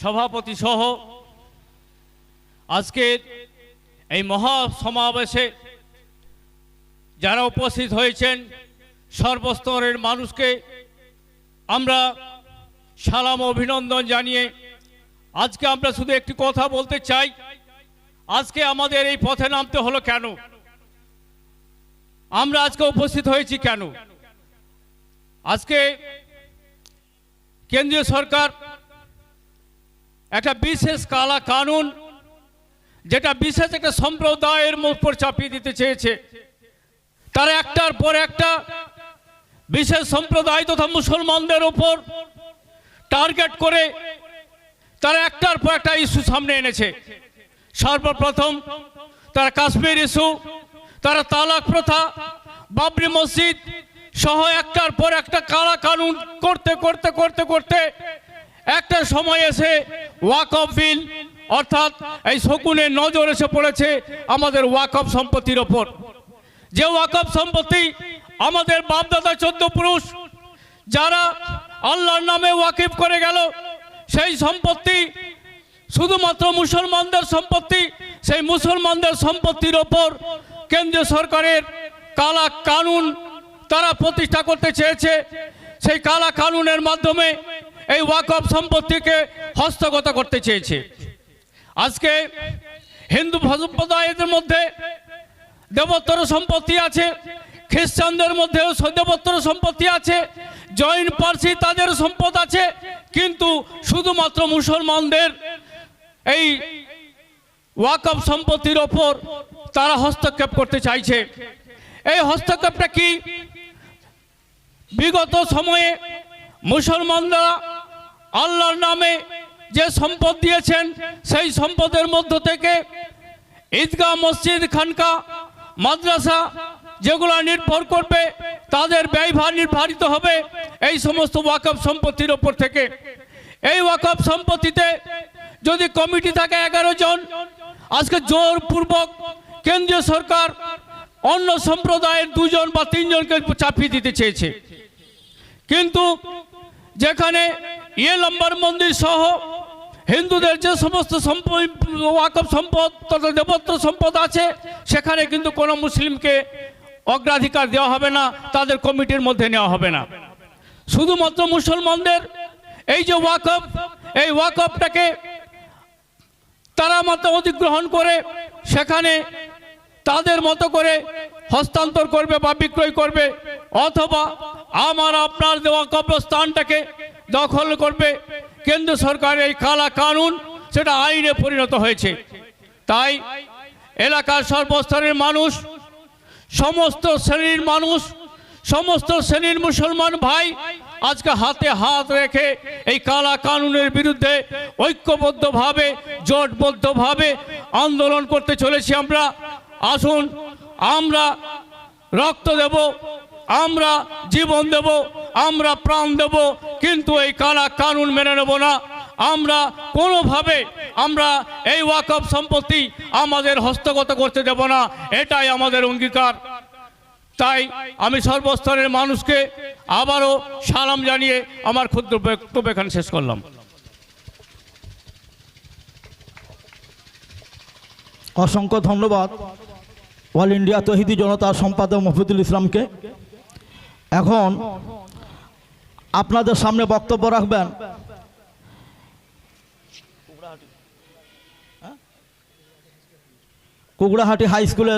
সভাপতি সহ আজকের এই মহা সমাবেশে যারা উপস্থিত হয়েছেন, সর্বস্তরের মানুষকে আমরা সালাম, অভিনন্দন জানিয়ে আজকে আমরা শুধু একটি কথা বলতে চাই। আজকে আমাদের এই পথে নামতে হলো কেন? আমরা আজকে উপস্থিত হয়েছি কেন? আজকে কেন্দ্রীয় সরকার একটা বিশেষ কালা কানুন, যেটা বিশেষ একটা সম্প্রদায়ের উপর চাপিয়ে দিতে চেয়েছে। তারা একটার পর একটা বিশেষ সম্প্রদায় তথা মুসলমানদের ওপর টার্গেট করে তারা একটার পর একটা ইস্যু সামনে এনেছে। সর্বপ্রথম তারা কাশ্মীর ইস্যু, তারা তালাক প্রথা, বাবরি মসজিদ সহ একটার পর একটা কালা কানুন করতে করতে করতে করতে একটা সময় এসে ওয়াকফ বিল অর্থাৎ এই শকুনের নজর এসে পড়েছে আমাদের ওয়াকফ সম্পত্তির ওপর। যে ওয়াকফ সম্পত্তি আমাদের বাপদাদা চোদ্দ পুরুষ, যারা আল্লাহর নামে ওয়াকিফ করে গেল, সেই সম্পত্তি শুধুমাত্র মুসলমানদের সম্পত্তি, সেই মুসলমানদের সম্পত্তির ওপর কেন্দ্রীয় সরকারের কালা কানুন তারা প্রতিষ্ঠা করতে চেয়েছে। সেই কালা কানুনের মাধ্যমে এই ওয়াকফ সম্পত্তিকে হস্তগত করতে চেয়েছে। আজকে হিন্দু সম্প্রদায়ের মধ্যে দেবোত্তর সম্পত্তি আছে, খ্রিস্টানদের মধ্যেও দেবোত্তর সম্পত্তি আছে, জৈন, পার্সি তাদের সম্পদ আছে, কিন্তু শুধুমাত্র মুসলমানদের এই ওয়াকফ সম্পত্তির ওপর তারা হস্তক্ষেপ করতে চাইছে। এই হস্তক্ষেপটা কি? বিগত সময়ে মুসলমানরা আল্লাহর নামে যে সম্পদ দিয়েছেন, সেই সম্পদের মধ্য থেকে ঈদগাহ মসজিদ, খানকা, মাদ্রাসা যেগুলো নির্ভর করবে, তাদের ব্যয়ভার নির্ধারিত হবে এই সমস্ত ওয়াকফ সম্পত্তির ওপর থেকে। এই ওয়াকফ সম্পত্তিতে যদি কমিটি থাকে এগারো জন, আজকে জোরপূর্বক কেন্দ্রীয় সরকার অন্য সম্প্রদায়ের দুজন বা তিনজনকে চাপিয়ে দিতে চেয়েছে। কিন্তু যেখানে ইয়ে লম্বার মন্দির সহ হিন্দুদের যে সমস্ত ওয়াকফ সম্পদ, তথা দেবত্র সম্পদ আছে, সেখানে কিন্তু কোনো মুসলিমকে অগ্রাধিকার দেওয়া হবে না, তাদের কমিটির মধ্যে নেওয়া হবে না। শুধুমাত্র মুসলমানদের এই যে ওয়াকফ, এই ওয়াকফটাকে তারা মাত্র অধিগ্রহণ করে, সেখানে তাদের মতো করে হস্তান্তর করবে বা বিক্রয় করবে, অথবা আমার আপনার দেওয়া কবরস্থানটাকে দখল করবে কেন্দ্র সরকারের এই কালা কানুন, সেটা আইনে পরিণত হয়েছে। তাই এলাকার সর্বস্তরের মানুষ, সমস্ত শ্রেণির মানুষ, সমস্ত শ্রেণির মুসলমান ভাই আজকে হাতে হাত রেখে এই কালা কানুনের বিরুদ্ধে ঐক্যবদ্ধভাবে, জোটবদ্ধভাবে আন্দোলন করতে চলেছি আমরা। আসুন, আমরা রক্ত দেব আমরা জীবন দেব, আমরা প্রাণ দেব, কিন্তু এই কালা কানুন মেনে নেব না। আমরা কোনোভাবে আমরা এই ওয়াকফ সম্পত্তি আমাদের হস্তগত করতে দেব না, এটাই আমাদের অঙ্গীকার। তাই আমি সর্বস্তরের মানুষকে আবারও সালাম জানিয়ে আমার ক্ষুদ্র বক্তব্য এখানে শেষ করলাম। অসংখ্য ধন্যবাদ। অল ইন্ডিয়া তহিদি জনতার সম্পাদক মফিদুল ইসলামকে। এখন আপনাদের সামনে বক্তব্য রাখবেন। কুকুড়াহাটি। হাই স্কুলের